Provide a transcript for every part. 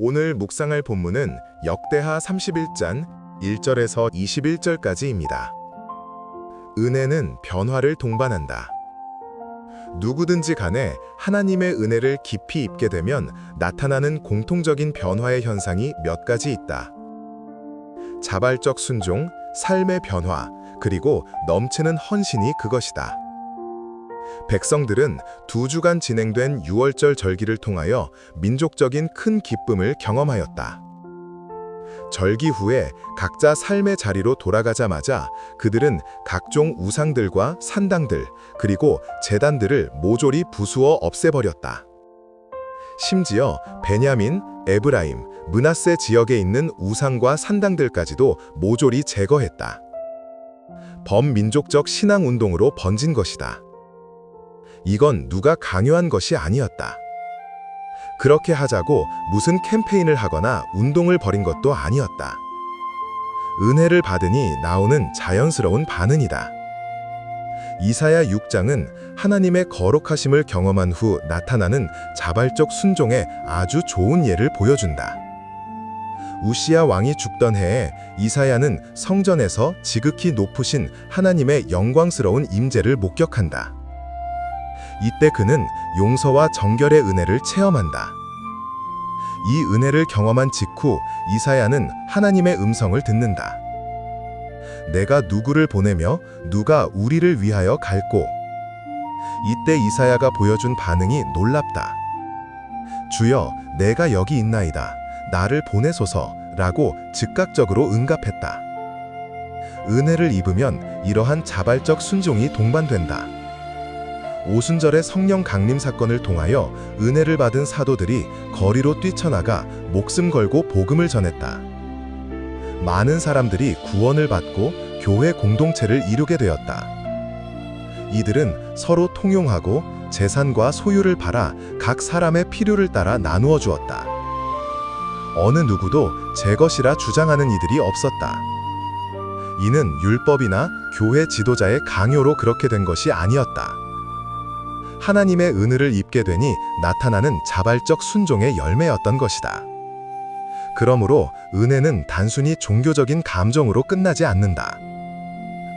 오늘 묵상할 본문은 역대하 31장 1절에서 21절까지입니다. 은혜는 변화를 동반한다. 누구든지 간에 하나님의 은혜를 깊이 입게 되면 나타나는 공통적인 변화의 현상이 몇 가지 있다. 자발적 순종, 삶의 변화, 그리고 넘치는 헌신이 그것이다. 백성들은 두 주간 진행된 6월절 절기를 통하여 민족적인 큰 기쁨을 경험하였다. 절기 후에 각자 삶의 자리로 돌아가자마자 그들은 각종 우상들과 산당들 그리고 재단들을 모조리 부수어 없애버렸다. 심지어 베냐민, 에브라임, 문하세 지역에 있는 우상과 산당들까지도 모조리 제거했다. 범민족적 신앙 운동으로 번진 것이다. 이건 누가 강요한 것이 아니었다. 그렇게 하자고 무슨 캠페인을 하거나 운동을 벌인 것도 아니었다. 은혜를 받으니 나오는 자연스러운 반응이다. 이사야 6장은 하나님의 거룩하심을 경험한 후 나타나는 자발적 순종의 아주 좋은 예를 보여준다. 우시야 왕이 죽던 해에 이사야는 성전에서 지극히 높으신 하나님의 영광스러운 임재를 목격한다. 이때 그는 용서와 정결의 은혜를 체험한다. 이 은혜를 경험한 직후 이사야는 하나님의 음성을 듣는다. 내가 누구를 보내며 누가 우리를 위하여 갈고 이때 이사야가 보여준 반응이 놀랍다. 주여, 내가 여기 있나이다. 나를 보내소서 라고 즉각적으로 응답했다. 은혜를 입으면 이러한 자발적 순종이 동반된다. 오순절의 성령 강림 사건을 통하여 은혜를 받은 사도들이 거리로 뛰쳐나가 목숨 걸고 복음을 전했다. 많은 사람들이 구원을 받고 교회 공동체를 이루게 되었다. 이들은 서로 통용하고 재산과 소유를 팔아 각 사람의 필요를 따라 나누어 주었다. 어느 누구도 제 것이라 주장하는 이들이 없었다. 이는 율법이나 교회 지도자의 강요로 그렇게 된 것이 아니었다. 하나님의 은혜를 입게 되니 나타나는 자발적 순종의 열매였던 것이다. 그러므로 은혜는 단순히 종교적인 감정으로 끝나지 않는다.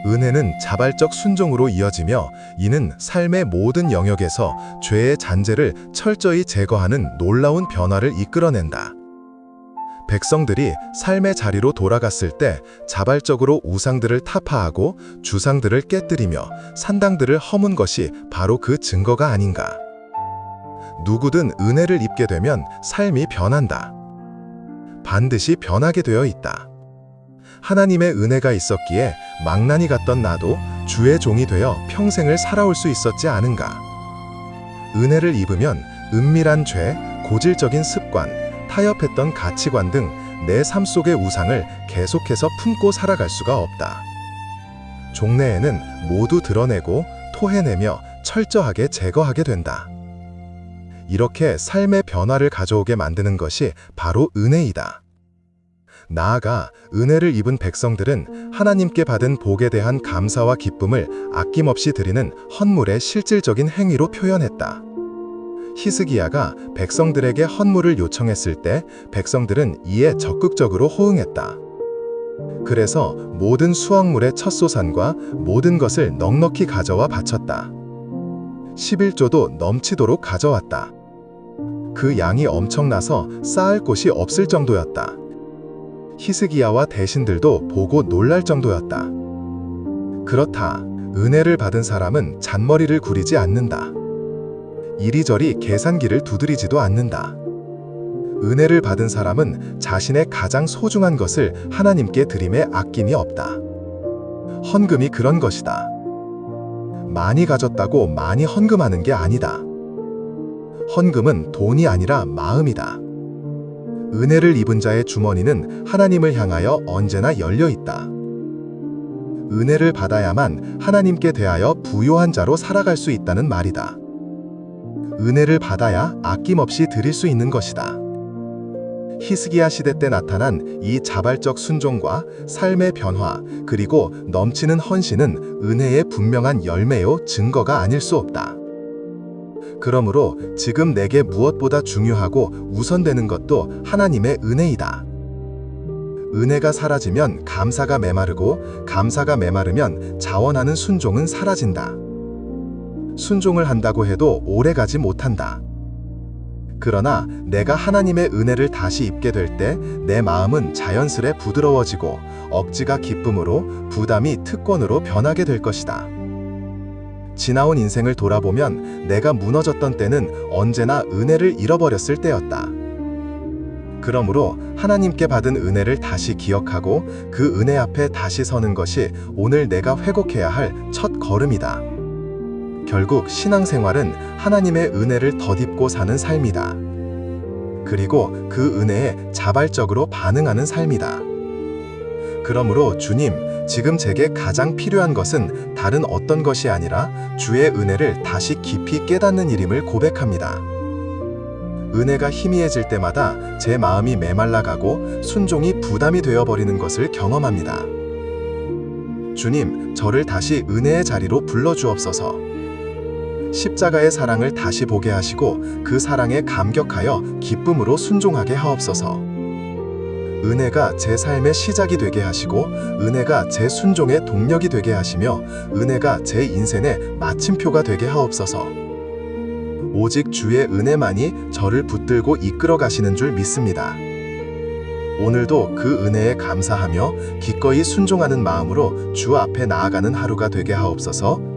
은혜는 자발적 순종으로 이어지며 이는 삶의 모든 영역에서 죄의 잔재를 철저히 제거하는 놀라운 변화를 이끌어낸다. 백성들이 삶의 자리로 돌아갔을 때 자발적으로 우상들을 타파하고 주상들을 깨뜨리며 산당들을 허문 것이 바로 그 증거가 아닌가. 누구든 은혜를 입게 되면 삶이 변한다. 반드시 변하게 되어 있다. 하나님의 은혜가 있었기에 망나니 같던 나도 주의 종이 되어 평생을 살아올 수 있었지 않은가. 은혜를 입으면 은밀한 죄, 고질적인 습관, 타협했던 가치관 등 내 삶 속의 우상을 계속해서 품고 살아갈 수가 없다. 종래에는 모두 드러내고 토해내며 철저하게 제거하게 된다. 이렇게 삶의 변화를 가져오게 만드는 것이 바로 은혜이다. 나아가 은혜를 입은 백성들은 하나님께 받은 복에 대한 감사와 기쁨을 아낌없이 드리는 헌물의 실질적인 행위로 표현했다. 히스기야가 백성들에게 헌물을 요청했을 때 백성들은 이에 적극적으로 호응했다. 그래서 모든 수확물의 첫 소산과 모든 것을 넉넉히 가져와 바쳤다. 11조도 넘치도록 가져왔다. 그 양이 엄청나서 쌓을 곳이 없을 정도였다. 히스기야와 대신들도 보고 놀랄 정도였다. 그렇다. 은혜를 받은 사람은 잔머리를 구리지 않는다. 이리저리 계산기를 두드리지도 않는다. 은혜를 받은 사람은 자신의 가장 소중한 것을 하나님께 드림에 아낌이 없다. 헌금이 그런 것이다. 많이 가졌다고 많이 헌금하는 게 아니다. 헌금은 돈이 아니라 마음이다. 은혜를 입은 자의 주머니는 하나님을 향하여 언제나 열려 있다. 은혜를 받아야만 하나님께 대하여 부요한 자로 살아갈 수 있다는 말이다. 은혜를 받아야 아낌없이 드릴 수 있는 것이다. 히스기야 시대 때 나타난 이 자발적 순종과 삶의 변화 그리고 넘치는 헌신은 은혜의 분명한 열매요 증거가 아닐 수 없다. 그러므로 지금 내게 무엇보다 중요하고 우선되는 것도 하나님의 은혜이다. 은혜가 사라지면 감사가 메마르고 감사가 메마르면 자원하는 순종은 사라진다. 순종을 한다고 해도 오래 가지 못한다. 그러나 내가 하나님의 은혜를 다시 입게 될 때 내 마음은 자연스레 부드러워지고 억지가 기쁨으로 부담이 특권으로 변하게 될 것이다. 지나온 인생을 돌아보면 내가 무너졌던 때는 언제나 은혜를 잃어버렸을 때였다. 그러므로 하나님께 받은 은혜를 다시 기억하고 그 은혜 앞에 다시 서는 것이 오늘 내가 회복해야 할 첫 걸음이다. 결국 신앙생활은 하나님의 은혜를 덧입고 사는 삶이다. 그리고 그 은혜에 자발적으로 반응하는 삶이다. 그러므로 주님, 지금 제게 가장 필요한 것은 다른 어떤 것이 아니라 주의 은혜를 다시 깊이 깨닫는 일임을 고백합니다. 은혜가 희미해질 때마다 제 마음이 메말라가고 순종이 부담이 되어버리는 것을 경험합니다. 주님, 저를 다시 은혜의 자리로 불러주옵소서. 십자가의 사랑을 다시 보게 하시고 그 사랑에 감격하여 기쁨으로 순종하게 하옵소서. 은혜가 제 삶의 시작이 되게 하시고 은혜가 제 순종의 동력이 되게 하시며 은혜가 제 인생의 마침표가 되게 하옵소서. 오직 주의 은혜만이 저를 붙들고 이끌어 가시는 줄 믿습니다. 오늘도 그 은혜에 감사하며 기꺼이 순종하는 마음으로 주 앞에 나아가는 하루가 되게 하옵소서.